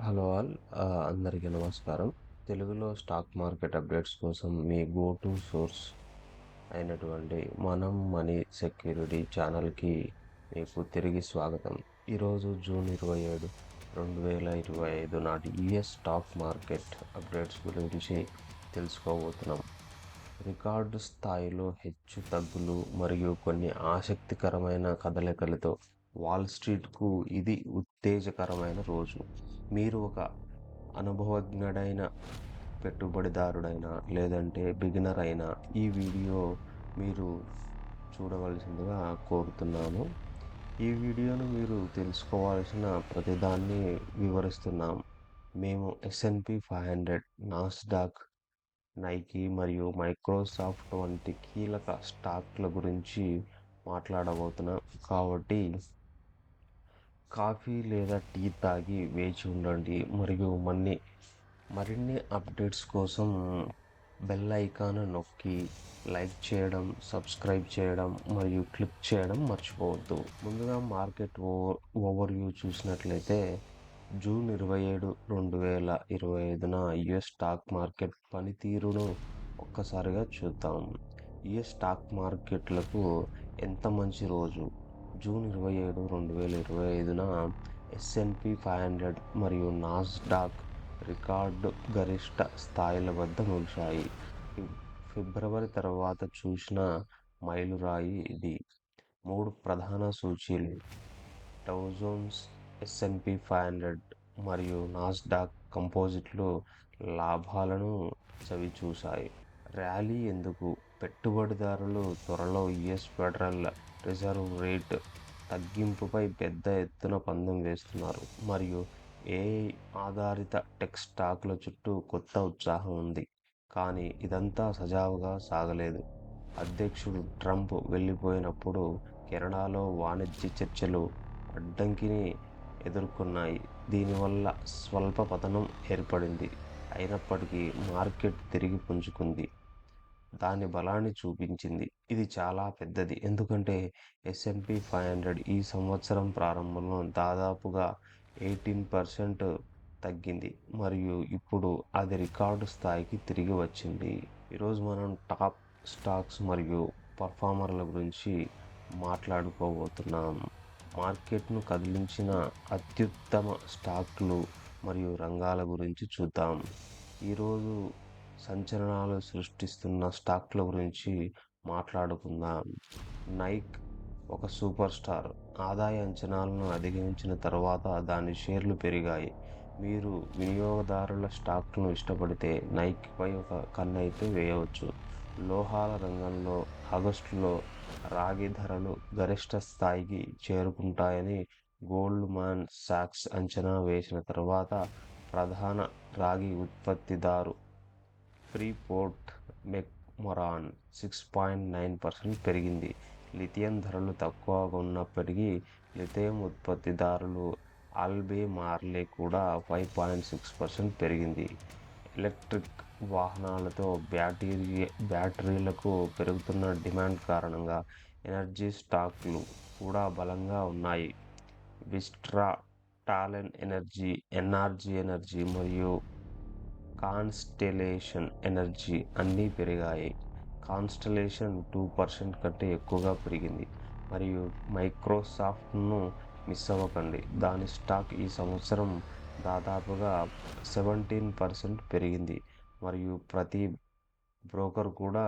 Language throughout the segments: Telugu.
హలో ఆల్ అందరికీ నమస్కారం. తెలుగులో స్టాక్ మార్కెట్ అప్డేట్స్ కోసం మీ గో టు సోర్స్ అయినటువంటి మనం మనీ సెక్యూరిటీ ఛానల్‌కి మీకు తిరిగి స్వాగతం. ఈరోజు జూన్ 27, 2025 నాటి యుఎస్ స్టాక్ మార్కెట్ అప్డేట్స్ గురించి తెలుసుకోబోతున్నాం. రికార్డు స్థాయిలో హెచ్చు తగ్గులు మరియు కొన్ని ఆసక్తికరమైన కదలికలతో వాల్ స్ట్రీట్‌కు ఇది ఉత్తేజకరమైన రోజు. మీరు ఒక అనుభవజ్ఞుడైన పెట్టుబడిదారుడైనా లేదంటే బిగినర్ అయినా ఈ వీడియో మీరు చూడవలసిందిగా కోరుతున్నాను. ఈ వీడియోను మీరు తెలుసుకోవాల్సిన ప్రతిదాన్ని వివరిస్తున్నాం. మేము S and P 500, Nasdaq, Nike మరియు మైక్రోసాఫ్ట్ వంటి కీలక స్టాక్ల గురించి మాట్లాడబోతున్నాం కాబట్టి కాఫీ లేదా టీ తాగి వేచి ఉండండి మరియు మన్ని మరిన్ని అప్డేట్స్ కోసం బెల్ ఐకాన్ నొక్కి లైక్ చేయడం, సబ్స్క్రైబ్ చేయడం మరియు క్లిక్ చేయడం మర్చిపోవద్దు. ముందుగా మార్కెట్ ఓవర్ వ్యూ చూసినట్లయితే జూన్ ఇరవై ఏడు రెండు వేల ఇరవై ఐదున యుఎస్ స్టాక్ మార్కెట్ పనితీరును ఒక్కసారిగా చూద్దాం. యుఎస్ స్టాక్ మార్కెట్లకు ఎంత మంచి రోజు. జూన్ 27, 2025న ఎస్ఎన్పి 500 మరియు నాస్డాక్ రికార్డు గరిష్ట స్థాయిల వద్ద ముగిశాయి. ఫిబ్రవరి తర్వాత చూసిన మైలురాయి ఇది. మూడు ప్రధాన సూచీలు Dow Jones S and P five hundred మరియు నాస్డాక్ కంపోజిట్లు లాభాలను చవిచూశాయి. ర్యాలీ ఎందుకు? పెట్టుబడిదారులు త్వరలో యుఎస్ ఫెడరల్ రిజర్వ్ రేట్ తగ్గింపుపై పెద్ద ఎత్తున పందెం వేస్తున్నారు మరియు ఏఐ ఆధారిత టెక్ స్టాక్ల చుట్టూ కొత్త ఉత్సాహం ఉంది. కానీ ఇదంతా సజావుగా సాగలేదు. అధ్యక్షుడు ట్రంప్ వెళ్ళిపోయినప్పుడు కెనడాలో వాణిజ్య చర్చలు అడ్డంకిని ఎదుర్కొన్నాయి. దీనివల్ల స్వల్ప పతనం ఏర్పడింది. అయినప్పటికీ మార్కెట్ తిరిగి పుంజుకుంది. దాని బలాన్ని చూపించింది. ఇది చాలా పెద్దది ఎందుకంటే ఎస్ఎంపి ఫైవ్ హండ్రెడ్ ఈ సంవత్సరం ప్రారంభంలో దాదాపుగా ఎయిటీన్ పర్సెంట్ తగ్గింది మరియు ఇప్పుడు అది రికార్డు స్థాయికి తిరిగి వచ్చింది. ఈరోజు మనం టాప్ స్టాక్స్ మరియు పర్ఫార్మర్ల గురించి మాట్లాడుకోబోతున్నాం. మార్కెట్ను కదిలించిన అత్యుత్తమ స్టాక్లు మరియు రంగాల గురించి చూద్దాం. ఈరోజు సంచలనాలు సృష్టిస్తున్న స్టాక్ల గురించి మాట్లాడుకుందాం. నైక్ ఒక సూపర్ స్టార్. ఆదాయ అంచనాలను అధిగమించిన తర్వాత దాని షేర్లు పెరిగాయి. మీరు వినియోగదారుల స్టాక్లను ఇష్టపడితే నైక్‌పై ఒక కన్నైతే వేయవచ్చు. లోహాల రంగంలో ఆగస్టులో రాగి ధరలు గరిష్ట స్థాయికి చేరుకుంటాయని గోల్డ్ మ్యాన్ సాక్స్ అంచనా వేసిన తర్వాత ప్రధాన రాగి ఉత్పత్తిదారు Freeport McMoRan six point nine percent పెరిగింది. లిథియం ధరలు తక్కువగా ఉన్నప్పటికీ లిథియం ఉత్పత్తిదారులు ఆల్బెమార్లే కూడా ఫైవ్ పాయింట్ సిక్స్ పర్సెంట్ పెరిగింది. ఎలక్ట్రిక్ వాహనాలతో బ్యాటరీ బ్యాటరీలకు పెరుగుతున్న డిమాండ్ కారణంగా ఎనర్జీ స్టాక్లు కూడా బలంగా ఉన్నాయి. Vistra, Talen energy, NRG energy మరియు కాన్స్టెలేషన్ ఎనర్జీ అన్నీ పెరిగాయి. కాన్స్టలేషన్ టూ పర్సెంట్ కంటే ఎక్కువగా పెరిగింది. మరియు మైక్రోసాఫ్ట్‌ను మిస్ అవ్వకండి దాని స్టాక్ ఈ సంవత్సరం దాదాపుగా సెవెంటీన్ పర్సెంట్ పెరిగింది మరియు ప్రతి బ్రోకర్ కూడా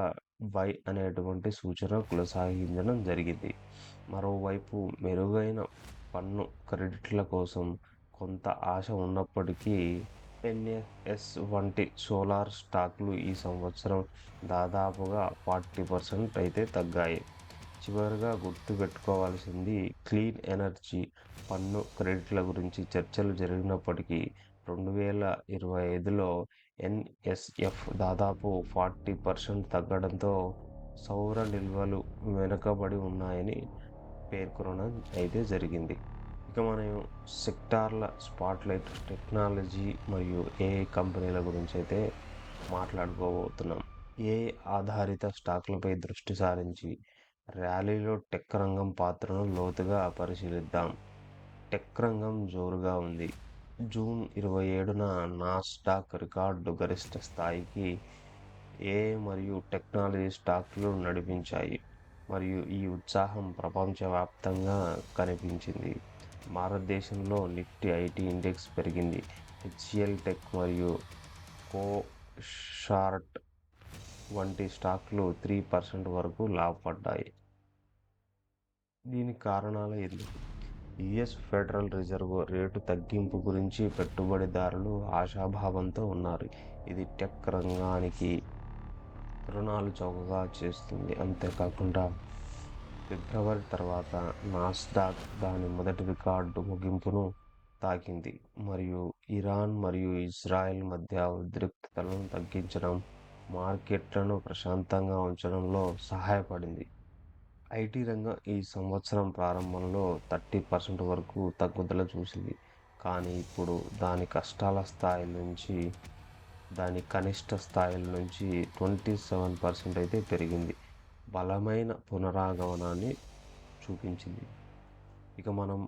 బై అనేటువంటి సూచన కొనసాగించడం జరిగింది. మరోవైపు మెరుగైన పన్ను క్రెడిట్ల కోసం కొంత ఆశ ఉన్నప్పటికీ ఎన్ఎస్ఎస్ వంటి సోలార్ స్టాక్లు ఈ సంవత్సరం దాదాపుగా ఫార్టీ పర్సెంట్ అయితే తగ్గాయి. చివరిగా గుర్తుపెట్టుకోవాల్సింది క్లీన్ ఎనర్జీ పన్ను క్రెడిట్ల గురించి చర్చలు జరిగినప్పటికీ రెండు వేల ఇరవై ఐదులో ఎన్ఎస్ఎఫ్ దాదాపు ఫార్టీ పర్సెంట్ తగ్గడంతో సౌర నిల్వలు వెనుకబడి ఉన్నాయని పేర్కొనడం అయితే జరిగింది. ఇక మనం సెక్టార్ల స్పాట్లైట్ టెక్నాలజీ మరియు ఏఐ కంపెనీల గురించి అయితే మాట్లాడుకోబోతున్నాం. ఏఐ ఆధారిత స్టాక్లపై దృష్టి సారించి ర్యాలీలో టెక్ రంగం పాత్రను లోతుగా పరిశీలిద్దాం. టెక్ రంగం జోరుగా ఉంది. జూన్ ఇరవై ఏడున నాస్టాక్ రికార్డు గరిష్ట స్థాయికి ఏ మరియు టెక్నాలజీ స్టాక్లు నడిపించాయి మరియు ఈ ఉత్సాహం ప్రపంచవ్యాప్తంగా కనిపించింది భారతదేశంలో నిఫ్టీ ఐటీ ఇండెక్స్ పెరిగింది. హెచ్సిఎల్ టెక్ మరియు కో షార్ట్ వంటి స్టాక్లు త్రీ పర్సెంట్ వరకు లాభపడ్డాయి. దీనికి కారణాలు ఎందుకు? యుఎస్ ఫెడరల్ రిజర్వ్ రేటు తగ్గింపు గురించి పెట్టుబడిదారులు ఆశాభావంతో ఉన్నారు. ఇది టెక్ రంగానికి రుణాలు చౌకగా చేస్తుంది. అంతేకాకుండా ఫిబ్రవరి తర్వాత నాస్డాక్ దాని మొదటి రికార్డు ముగింపును తాకింది. మరియు ఇరాన్ మరియు ఇజ్రాయెల్ మధ్య ఉద్రిక్తతలను తగ్గించడం మార్కెట్లను ప్రశాంతంగా ఉంచడంలో సహాయపడింది. ఐటీ రంగం ఈ సంవత్సరం ప్రారంభంలో థర్టీ పర్సెంట్ వరకు తగ్గుదల చూసింది. కానీ ఇప్పుడు దాని కష్టాల స్థాయి నుంచి దాని కనిష్ట స్థాయిల నుంచి ట్వంటీ సెవెన్ పర్సెంట్ అయితే పెరిగింది. బలమైన పునరాగమనాన్ని చూపించింది. ఇక మనం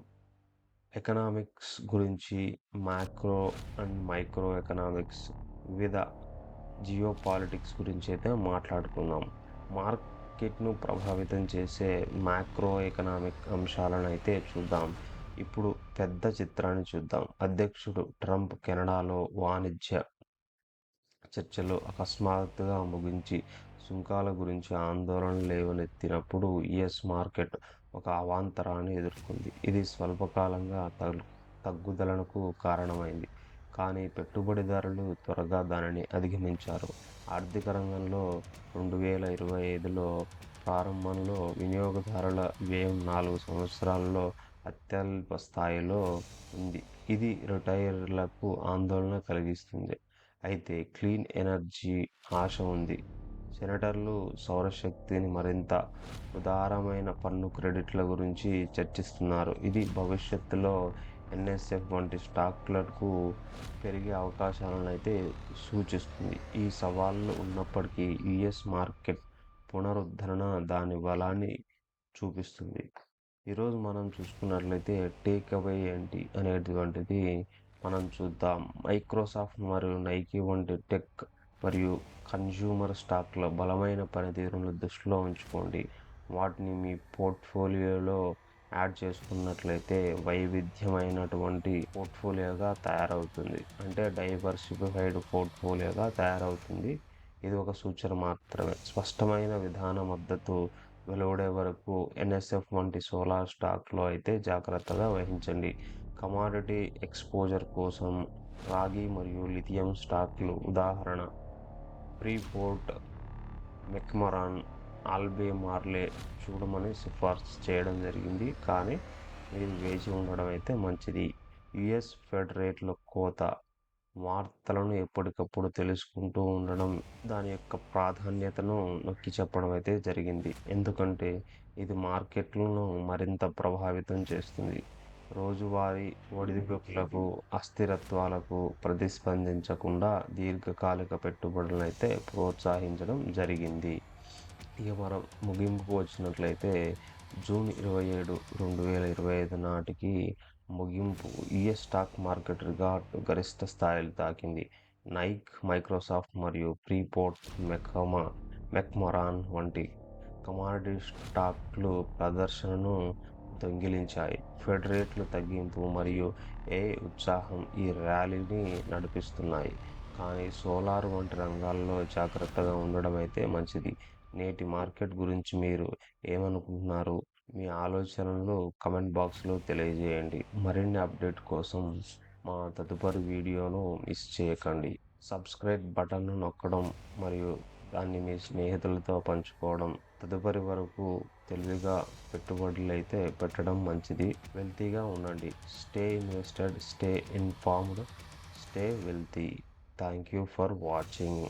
ఎకనామిక్స్ గురించి మ్యాక్రో అండ్ మైక్రో ఎకనామిక్స్ వివిధ జియో పాలిటిక్స్ గురించి అయితే మాట్లాడుకుందాం. మార్కెట్ను ప్రభావితం చేసే మ్యాక్రో ఎకనామిక్ అంశాలను అయితే చూద్దాం. ఇప్పుడు పెద్ద చిత్రాన్ని చూద్దాం. అధ్యక్షుడు ట్రంప్ కెనడాలో వాణిజ్య చర్చలు అకస్మాత్తుగా ముగించి సుంకాల గురించి ఆందోళన లేవనెత్తినప్పుడు యుఎస్ మార్కెట్ ఒక అవాంతరాన్ని ఎదుర్కొంది. ఇది స్వల్పకాలంగా తగ్గుదలకు కారణమైంది. కానీ పెట్టుబడిదారులు త్వరగా దానిని అధిగమించారు. ఆర్థిక రంగంలో రెండు వేల ఇరవై ఐదులో ప్రారంభంలో వినియోగదారుల వ్యయం నాలుగు సంవత్సరాల్లో అత్యల్ప స్థాయిలో ఉంది. ఇది రిటైర్లకు ఆందోళన కలిగిస్తుంది. అయితే క్లీన్ ఎనర్జీ ఆశ ఉంది. సెనేటర్లు సౌరశక్తిని మరింత ఉదారమైన పన్ను క్రెడిట్ల గురించి చర్చిస్తున్నారు. ఇది భవిష్యత్తులో ఎన్ఎస్ఎఫ్ వంటి స్టాక్లకు పెరిగే అవకాశాలను అయితే సూచిస్తుంది. ఈ సవాళ్ళు ఉన్నప్పటికీ యుఎస్ మార్కెట్ పునరుద్ధరణ దాని బలాన్ని చూపిస్తుంది. ఈరోజు మనం చూసుకున్నట్లయితే టేక్ అవే ఏంటి అనేటువంటిది మనం చూద్దాం. మైక్రోసాఫ్ట్ మరియు నైకీ వంటి టెక్ మరియు కన్జ్యూమర్ స్టాక్ల బలమైన పనితీరును దృష్టిలో ఉంచుకోండి. వాటిని మీ పోర్ట్ఫోలియోలో యాడ్ చేసుకున్నట్లయితే వైవిధ్యమైనటువంటి పోర్ట్ఫోలియోగా తయారవుతుంది. అంటే డైవర్సిఫైడ్ పోర్ట్ఫోలియోగా తయారవుతుంది. ఇది ఒక సూచన మాత్రమే. స్పష్టమైన విధాన మద్దతు వెలువడే వరకు ఎన్ఎస్ఎఫ్ వంటి సోలార్ స్టాక్లో అయితే జాగ్రత్తగా వహించండి. కమాడిటీ ఎక్స్పోజర్ కోసం రాగి మరియు లిథియం స్టాక్లు ఉదాహరణ. ఫ్రీపోర్ట్ మెక్మరాన్ ఆల్బే మార్లే చూడమని సిఫార్సు చేయడం జరిగింది. కానీ మీరు వేచి ఉండడం అయితే మంచిది. యుఎస్ ఫెడరేట్ల కోత వార్తలను ఎప్పటికప్పుడు తెలుసుకుంటూ ఉండడం దాని యొక్క ప్రాధాన్యతను నొక్కి చెప్పడం అయితే జరిగింది. ఎందుకంటే ఇది మార్కెట్లను మరింత ప్రభావితం చేస్తుంది. రోజువారీ ఒడిదుడుకులకు అస్థిరత్వాలకు ప్రతిస్పందించకుండా దీర్ఘకాలిక పెట్టుబడులను అయితే ప్రోత్సహించడం జరిగింది. ఇక మనం ముగింపుకు వచ్చినట్లయితే జూన్ ఇరవై ఏడు రెండు వేల ఇరవై ఐదు నాటికి ముగింపు యుఎస్ స్టాక్ మార్కెట్ రికార్డు గరిష్ట స్థాయిలు తాకింది. నైక్ మైక్రోసాఫ్ట్ మరియు ప్రీపోర్ట్ మెకమా మెక్మరాన్ వంటి కమాడిటీ స్టాక్లు ప్రదర్శనను దొంగిలించాయి ఫెడరేట్లు తగ్గింపు మరియు ఏ ఉత్సాహం ఈ ర్యాలీని నడిపిస్తున్నాయి. కానీ సోలార్ వంటి రంగాల్లో జాగ్రత్తగా ఉండడం అయితే మంచిది. నేటి మార్కెట్ గురించి మీరు ఏమనుకుంటున్నారు? మీ ఆలోచనలు కమెంట్ బాక్స్లో తెలియజేయండి. మరిన్ని అప్డేట్ కోసం మా తదుపరి వీడియోను మిస్ చేయకండి. సబ్స్క్రైబ్ బటన్ను నొక్కడం మరియు దాన్ని మీ స్నేహితులతో పంచుకోవడం తదుపరి వరకు తెలివిగా పెట్టుబడులు అయితే పెట్టడం మంచిది. వెల్తీగా ఉండండి. Stay invested stay informed stay wealthy. Thank you for watching.